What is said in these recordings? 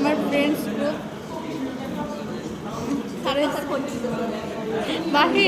আমার friends group বাহি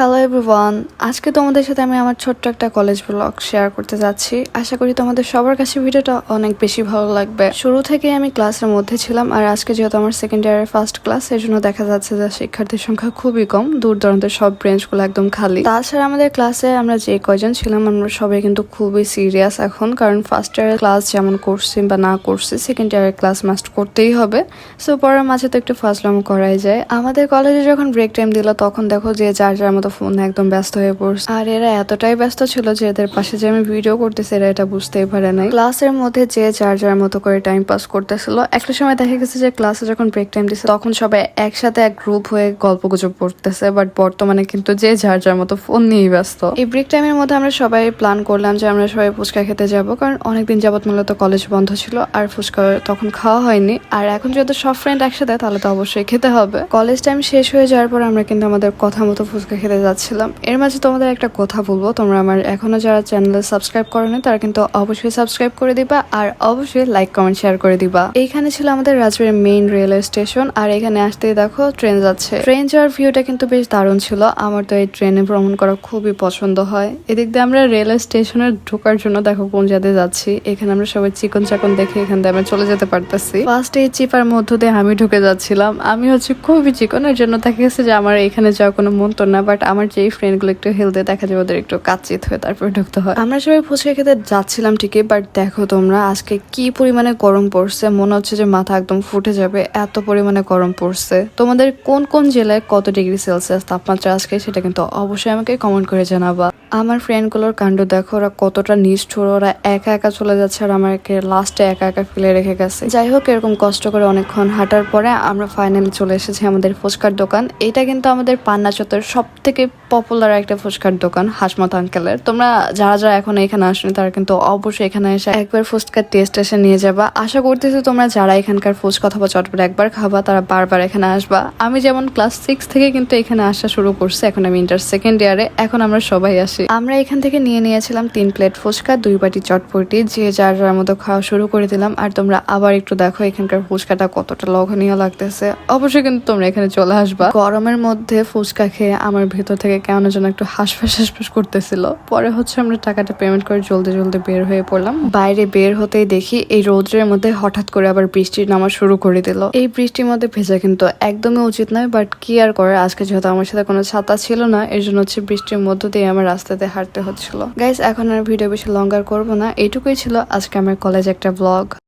hello everyone আজকে তোমাদের সাথে আমি আমার ছোট্ট একটা কলেজ ব্লগ শেয়ার করতে যাচ্ছি। আশা করি তোমাদের সবার কাছে ভিডিওটা অনেক বেশি ভালো লাগবে। শুরু থেকেই আমি ক্লাসের মধ্যে ছিলাম আর আজকে যেহেতু আমার সেকেন্ড ইয়ারের ফার্স্ট ক্লাস এই জন্য দেখা যাচ্ছে যে শিক্ষার্থীর সংখ্যা খুবই কম। দূর দূরান্তের সব ব্রেঞ্চগুলো একদম খালি। তাছাড়া আমাদের ক্লাসে আমরা যে কয়জন ছিলাম, আমরা সবাই কিন্তু খুবই সিরিয়াস এখন। কারণ ফার্স্ট ইয়ারের ক্লাস যেমন করছি বা না করছি সেকেন্ড ইয়ারের ক্লাস মাস্ট করতেই হবে। সো পরের মাঝে তো একটু ফাজলাম করাই যায়। আমাদের কলেজে যখন ব্রেক টাইম দিল, তখন দেখো যে যার যার মতো ফোন একদম ব্যস্ত হয়ে পড়ছে। আর এরা এতটাই ব্যস্ত ছিল যে এদের পাশে যে আমি ভিডিও করতেছি, এরা এটা বুঝতেই পারে নাই। ক্লাসের মধ্যে যে যার যার মতো করে টাইম পাস করতেছিল। একটা সময় দেখা গেছে যে ক্লাসে যখন ব্রেক টাইম দিছে, তখন সবাই একসাথে এক গ্রুপ হয়ে গল্প গুজব করতেছে। বাট বর্তমানে কিন্তু যে যার যার মতো ফোন নিয়েই ব্যস্ত। এই ব্রেক টাইমের মধ্যে আমরা সবাই প্ল্যান করলাম যে আমরা সবাই ফুচকা খেতে যাব। কারণ অনেকদিন যাবত মূলত কলেজ বন্ধ ছিল, আর ফুচকা তখন খাওয়া হয়নি। আর এখন যেহেতু সব ফ্রেন্ড একসাথে, তাহলে তো অবশ্যই খেতে হবে। কলেজ টাইম শেষ হয়ে যাওয়ার পর আমরা কিন্তু আমাদের কথা মতো ফুচকা খেতে যাচ্ছিলাম। এর মাঝে তোমাদের একটা কথা বলব। তোমরা আমার এখনও যারা চ্যানেলে সাবস্ক্রাইব করোনি, তারা কিন্তু অবশ্যই সাবস্ক্রাইব করে দিবা আর অবশ্যই লাইক কমেন্ট শেয়ার করে দিবা। এইখানে ছিল আমাদের রাজবাড়ির মেইন রেলওয়ে স্টেশন আর এখানে আসতেই দেখো ট্রেন যাচ্ছে। ট্রেন যাওয়ার ভিউটা কিন্তু বেশ দারুণ ছিল। আমার তো এই ট্রেনে ভ্রমণ করা খুবই পছন্দ হয়। এদিক দিয়ে আমরা রেলওয়ে স্টেশনে ঢোকার জন্য দেখো কোন জায়গায় যাচ্ছি। এখানে আমরা সবাই চিকন চাকন দেখে এখান দিয়ে আমরা চলে যেতে পারতেছি। ফার্স্ট এই চিপার মধ্য দিয়ে আমি ঢুকে যাচ্ছিলাম। আমি হচ্ছে খুবই চিকন এর জন্য দেখা গেছে যে আমার এখানে যাওয়ার কোনো মন না বাট আমার যেই ফ্রেন্ডগুলো একটু হেলতে দেখা যায় ওদের একটু কাচিত হয়ে তারপরে ঢুকতে হয়। আমরা সবাই ফুচকা খেতে যাচ্ছিলাম ঠিকই বাট দেখো তোমরা আজকে কি পরিমাণে গরম পড়ছে, মনে হচ্ছে যে মাথা একদম ফুটে যাবে, এত পরিমাণে গরম পড়ছে। তোমাদের কোন কোন জেলায় কত ডিগ্রি সেলসিয়াস তাপমাত্রা আজকে সেটা কিন্তু অবশ্যই আমাকে কমেন্ট করে জানাবা। আমার ফ্রেন্ডগুলোর কাণ্ড দেখো, ওরা কতটা নিষ্ঠুর, ওরা একা একা চলে যাচ্ছে আর আমাকে লাস্টে একা একা ফেলে রেখে গেছে। যাই হোক, এরকম কষ্ট করে অনেকক্ষণ হাঁটার পরে আমরা ফাইনালি চলে এসেছি আমাদের ফুচকার দোকান। এটা কিন্তু আমাদের পান্না চত্বরের সব থেকে такий পপুলার একটা ফুচকার দোকান, হাসমত আঙ্কেলের তোমরা যারা যারা এখন এখানে আসনি, তারা কিন্তু অবশ্যই এখানে এসে একবার ফুচকার টেস্ট এসে নিয়ে যাবা। আশা করতেছি তোমরা যারা এখানকার ফুচকা অথবা চটপট একবার খাবা, তারা বারবার এখানে আসবা। আমি যেমন ক্লাস সিক্স থেকে কিন্তু এখানে আসা শুরু করছি, এখন আমি ইন্টার সেকেন্ড ইয়ারে এখন আমরা সবাই আসি। আমরা এখান থেকে নিয়ে নিয়েছিলাম তিন প্লেট ফুচকা, দুই বাটি চটপটি, যে যার যার মতো খাওয়া শুরু করে দিলাম। আর তোমরা আবার একটু দেখো এখানকার ফুচকাটা কতটা লঘনীয় লাগতেছে। অবশ্যই কিন্তু তোমরা এখানে চলে আসবা। গরমের মধ্যে ফুচকা খেয়ে আমার ভেতর থেকে কেমন যেন একটু হাসফাস হাসফাস করতেছিল। পরে হচ্ছে আমরা টাকাটা পেমেন্ট করে জলদি জলদি বের হয়ে পড়লাম। বাইরে বের হতেই দেখি এই রৌদ্রের মধ্যে হঠাৎ করে আবার বৃষ্টি নামা শুরু করে দিল। এই বৃষ্টির মধ্যে ভেজা কিন্তু একদমই উচিত নয় বাট কি আর করে? আজকে যেহেতু আমার সাথে কোনো ছাতা ছিল না, এর জন্য হচ্ছে বৃষ্টির মধ্য দিয়ে আমার রাস্তাতে হাঁটতে হচ্ছিল। গাইস এখন আর ভিডিও বেশি লঙ্গার করব না। এইটুকুই ছিল আজকে আমার কলেজ একটা ব্লগ